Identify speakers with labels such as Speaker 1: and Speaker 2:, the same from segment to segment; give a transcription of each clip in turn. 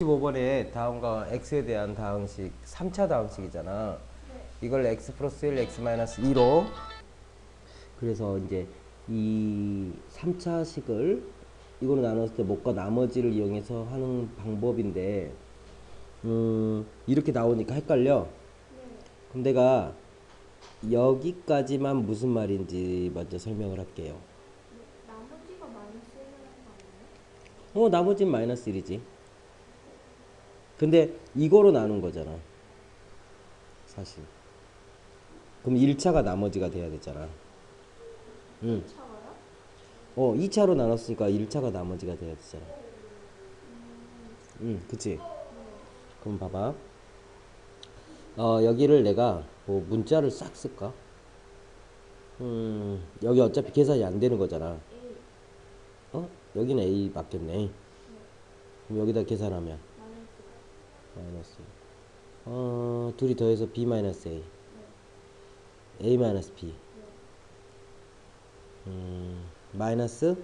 Speaker 1: 15번에 다음과 x에 대한 다항식 3차 다항식이잖아. 이걸 x 플러스 1, x 마이너스 2로 그래서 이제 이 3차식을 이거로 나눴을 때 목과 나머지를 이용해서 하는 방법인데 음, 이렇게 나오니까 헷갈려. 그럼 내가 여기까지만 무슨 말인지 먼저 설명을 할게요.
Speaker 2: 나머지가 마이너스 1이라는 거 아니에요?
Speaker 1: 어, 나머지는 마이너스 1이지. 근데 이거로 나눈 거잖아. 사실. 그럼 1차가 나머지가 돼야 되잖아. 응. 어, 2차로 나눴으니까 1차가 나머지가 돼야 되잖아. 응, 그치? 그럼 봐봐. 어, 여기를 내가 뭐 문자를 싹 쓸까? 음, 여기 어차피 계산이 안 되는 거잖아. 어? 여기는 A 맞겠네. 그럼 여기다 계산하면
Speaker 2: 마이너스.
Speaker 1: 어, 둘이 더해서 B 마이너스 A. A 마이너스 B. 음, 마이너스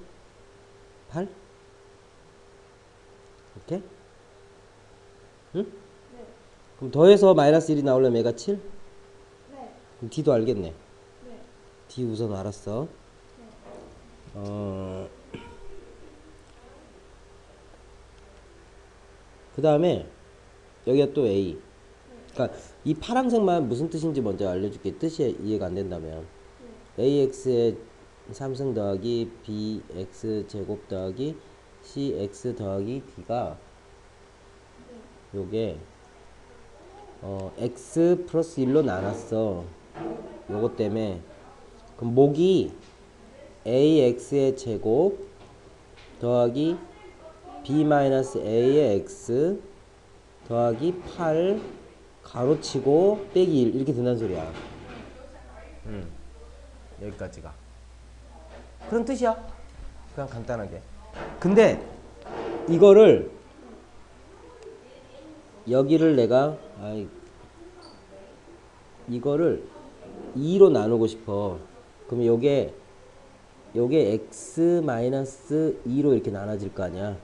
Speaker 1: 8? 오케이? 응?
Speaker 2: 네.
Speaker 1: 그럼 더해서 마이너스 1이 나오려면 얘가 7?
Speaker 2: 네.
Speaker 1: 그럼 D도 알겠네.
Speaker 2: 네.
Speaker 1: D 우선 알았어.
Speaker 2: 네.
Speaker 1: 어, 그 다음에 여기가 또 A. 그러니까 이 파란색만 무슨 뜻인지 먼저 알려줄게. 뜻이 이해가 안 된다면 AX의 3승 더하기 BX 제곱 더하기 CX 더하기 D가 요게 어, X 플러스 1로 나눴어. 요거 때문에 그럼 목이 AX의 제곱 더하기 B 마이너스 A의 X 더하기 8 가로치고 빼기 1 이렇게 된다는 소리야. 음, 여기까지가. 그런 뜻이야. 그냥 간단하게. 근데 이거를 여기를 내가 아이 이거를 2로 나누고 싶어. 그러면 요게 요게 x 마이너스 2로 이렇게 나눠질 거 아니야.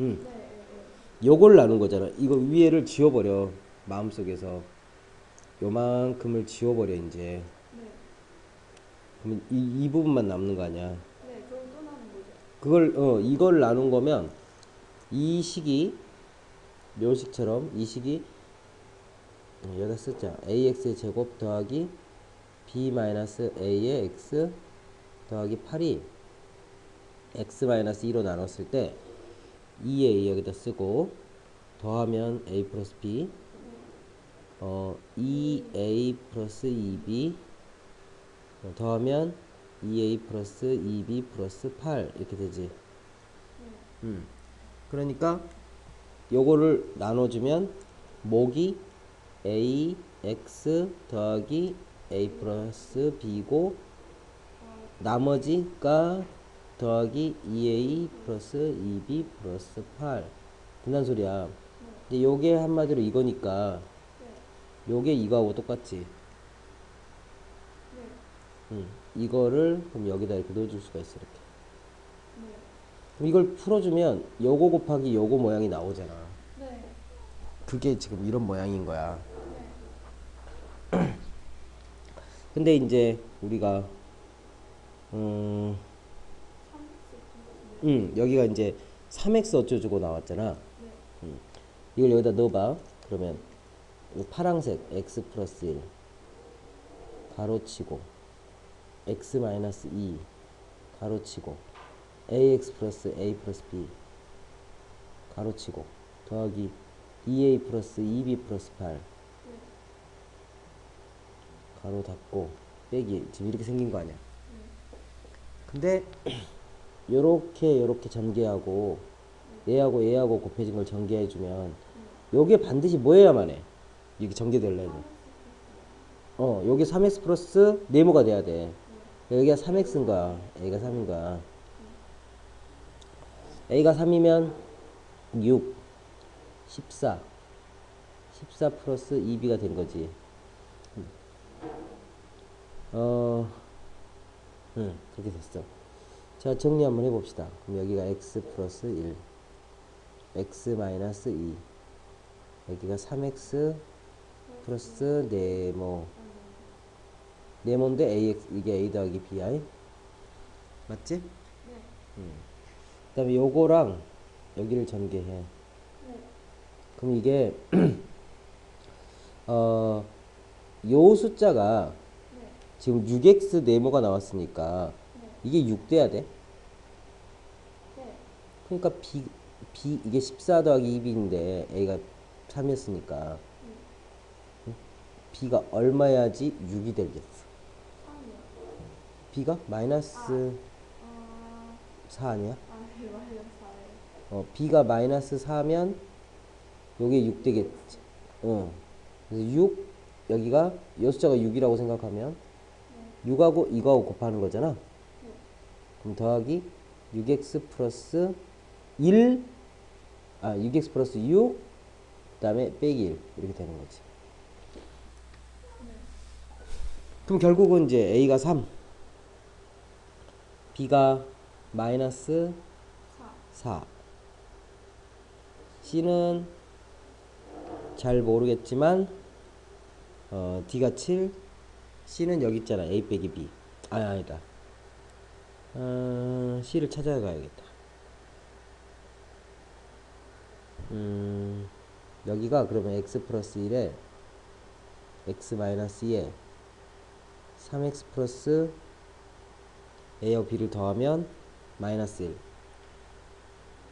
Speaker 1: 음. 요걸 나눈 거잖아. 이거 위에를 지워버려. 마음속에서. 요만큼을 지워버려, 이제.
Speaker 2: 네.
Speaker 1: 그러면 이, 이 부분만 남는 거 아니야.
Speaker 2: 네. 그럼 또 나는 거죠.
Speaker 1: 그걸, 어, 이걸 나눈 거면 이 식이 묘식처럼 이 식이 어, 여기다 쓰자. ax의 제곱 더하기 b 마이너스 a의 x 더하기 8이 x 마이너스 2로 나눴을 때 2a 여기다 쓰고 더하면 a 플러스 b 어 2a 플러스 2b 어, 더하면 2a 플러스 2b 플러스 8 이렇게 되지. 음. 그러니까 요거를 나눠주면 목이 a x 더하기 a 플러스 b고 나머지가 더하기 2a 플러스 2b 플러스 8 된다는 소리야. 근데 요게 한마디로 이거니까
Speaker 2: 네.
Speaker 1: 요게 이거하고 똑같지.
Speaker 2: 네.
Speaker 1: 음. 이거를 그럼 여기다 이렇게 넣어줄 수가 있어 이렇게.
Speaker 2: 네.
Speaker 1: 그럼 이걸 풀어주면 요거 곱하기 요거 모양이 나오잖아.
Speaker 2: 네.
Speaker 1: 그게 지금 이런 모양인 거야. 근데 이제 우리가 음,
Speaker 2: 3x
Speaker 1: 음 여기가 이제 3x 어쩌고저쩌고 나왔잖아.
Speaker 2: 네.
Speaker 1: 음. 이걸 여기다 넣어봐. 그러면 이 파랑색 x 플러스 1 가로치고 x 마이너스 2 가로치고 ax 플러스 a 플러스 b 가로치고 더하기 2a 플러스 2b 플러스 8 가로 닫고 빼기 지금 이렇게 생긴 거 아니야 근데 요렇게 요렇게 전개하고 얘하고 얘하고 곱해진 걸 전개해 주면 요게 반드시 뭐여야만 해 이게 전개되려면. 어 요게 3x 플러스 네모가 돼야 돼. 여기가 3x인가 a가 3인가 a가 3이면 6 14 14 플러스 2b가 된 거지. 어, 응, 그렇게 됐어. 자, 정리 한번 해봅시다. 그럼 여기가 x 플러스 1. x 마이너스 2 여기가 3x 플러스 네모 네모인데 ax 이게 a 더하기 bi 맞지?
Speaker 2: 네.
Speaker 1: 그 다음에 요거랑 여기를 전개해
Speaker 2: 네.
Speaker 1: 그럼 이게 어, 요 숫자가
Speaker 2: 네.
Speaker 1: 지금 6x 네모가 나왔으니까
Speaker 2: 네.
Speaker 1: 이게 6 돼야 돼
Speaker 2: 네.
Speaker 1: 그러니까 b, b 이게 14 더하기 2b인데 a가 3이었으니까 b가 얼마야지 6이 되겠어
Speaker 2: 3이요.
Speaker 1: b가 마이너스
Speaker 2: 아,
Speaker 1: 4 아니야?
Speaker 2: 아, 네, 맞아요. 4예요.
Speaker 1: 어, b가 마이너스 4면 요게 6 되겠지 어. 그래서 6 여기가 요 숫자가 6이라고 생각하면 6하고 이거하고 곱하는 거잖아
Speaker 2: 네.
Speaker 1: 그럼 더하기 6x 플러스 1 아, 6x 플러스 6 그 다음에 빼기 1 이렇게 되는 거지. 그럼 결국은 이제 a가 3 b가 마이너스
Speaker 2: 4.
Speaker 1: 4 c는 잘 모르겠지만 어, d가 7 c는 여기 있잖아 a 빼기 b 아니 아니다 어, c를 찾아가야겠다 음, 여기가 그러면 x 플러스 1에 x 마이너스 2에 3x 플러스 a하고 b를 더하면 마이너스 1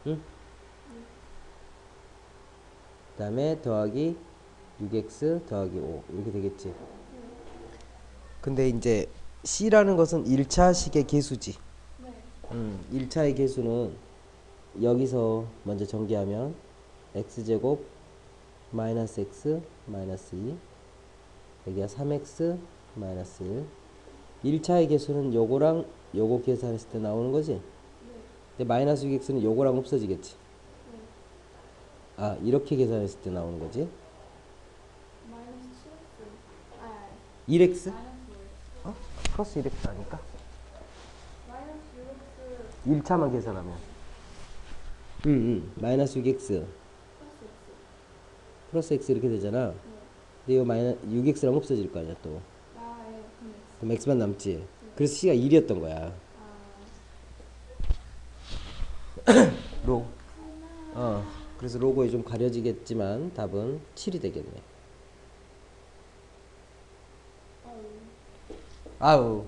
Speaker 1: 응? 그 다음에 더하기 6x 더하기 5 이렇게 되겠지 근데 이제 c라는 것은 1차식의 개수지
Speaker 2: 네.
Speaker 1: 음, 1차의 개수는 여기서 먼저 전개하면 x제곱 마이너스 x 마이너스 2 여기가 3x 마이너스 1 1차의 개수는 요거랑 요거 계산했을 때 나오는 거지
Speaker 2: 네.
Speaker 1: 근데 마이너스 6x는 요거랑 없어지겠지
Speaker 2: 네.
Speaker 1: 아 이렇게 계산했을 때 나오는 거지
Speaker 2: 마이너스 7x. 아, 아,
Speaker 1: 1x?
Speaker 2: 마이너스 5x.
Speaker 1: 어? 플러스 1x 아닐까?
Speaker 2: 마이너스 6x
Speaker 1: 1차만 계산하면 응응 마이너스 6x
Speaker 2: 플러스 x.
Speaker 1: 플러스 x 이렇게 되잖아
Speaker 2: 네.
Speaker 1: 근데 이 마이너 6x랑 없어질 거 아니야 또.
Speaker 2: 그럼 x.
Speaker 1: x만 남지 그래서 c가 1이었던 거야
Speaker 2: 아,
Speaker 1: 로. 어. 그래서 로고에 좀 가려지겠지만 답은 7이 되겠네. 아우.